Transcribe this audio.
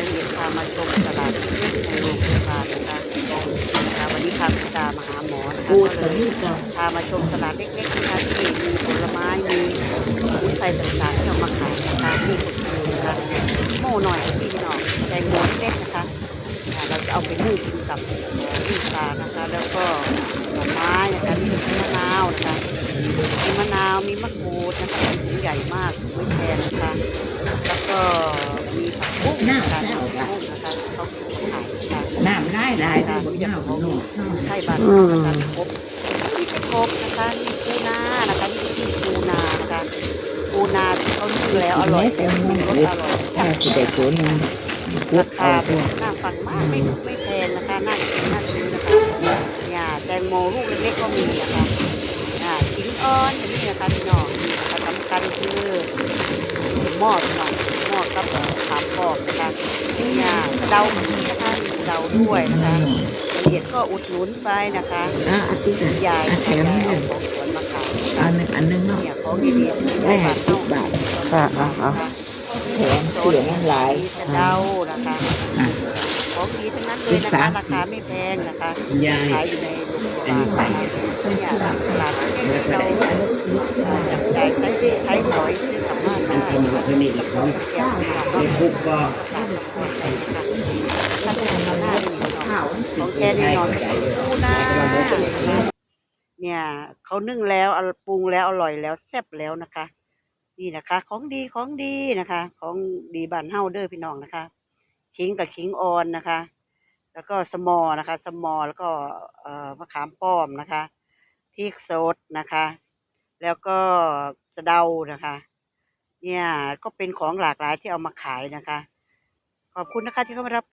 รละเอียดพามาชมตลาดในโรงพยาบาลนะคะนะคะวันนี้พาคุณตามาหาหมอนะคะพูดก็กัเลนยนี่จ้ะพามาชมตลาดเล็กๆนะคะที่มีผลไม้มีสมุนไพรต่างๆที่เอามาขายนะคะมีผลไม้นะคะโม่หน่อยพี่น้องแตงโมเล็กๆนะคะอ่าเราจะเอาไปนึ่งกินกับลูกปลานะคะ แล้วก็หน่อไม้นะคะมีมะนาวนะคะมีมะนาวมีมะกรูดนะคะถุงใหญ่มากไม่แพงนะคะ แล้วก็มีผักบุ้งนะคะผักบุ้งนะคะเขาขายนะคะ น้ำได้ได้ได้บนหน้าบนโน่นไทยบ้านเรานะคะครบมีกระทบนะคะมีปูนานะคะมีที่ปูนานะคะปูนาที่เขานึ่งแล้วอร่อยแล้วมีรสอร่อยถ้าจะได้ตัวนึงพูราดคาเอาตัวน่าฟังมากไม่ไม่แพงนะคะน่ากินน่าซื้อนะคะเนี่ยแตงโมลูกเล็กๆก็มีนะคะอ่าขิงอ่อนอย่างนี้นะคะพี่น้องนี่นะคะสำคัญคือหม้อพี่น้องหม้อกับขามกรอบนะคะนี่ยกระเดามีนะคะเดาด้วยนะคะละเอียดก็อุดหนุนไปนะคะอะอาทิตย์ยายแถยายมเอาเนี่ยของสวนมาขายอันหนึ่งอันหนึ่งเนาะเนี่ยของดีๆได้ห้าสิบบาทค่ะอ่าอ่าแถมเสียงหลายเดานะคะของดีทั้งนั้นเลยนะคะราคาไม่แพงนะคะขายอยู่ในโรงพยาบาลเนี่ยตลาดเล็กๆเราอ่าจับจ่ายใช้ใช้สอยที่ สามาทำมาเท่านี้ละครแก้วตลาดเฟซบุ๊กก็ถ้าเป็นหน้าดีเนาะของแกนี่นอนปูนาเนี่ยเขานึ่งแล้วปรุงแล้วอร่อยแล้วแซ่บแล้วนะคะนี่นะคะ ของดีของดีนะคะ ของดีบ้านเฮาเด้อพี่น้องนะคะขิงกับขิงออนนะคะ แล้วก็สมอนะคะ สมอแล้วก็เอ่อมะขามป้อมนะคะพริกสดนะคะ แล้วก็สะเดานะคะ เนี่ย ก็เป็นของหลากหลายที่เอามาขายนะคะ ขอบคุณนะคะที่เข้ามารับ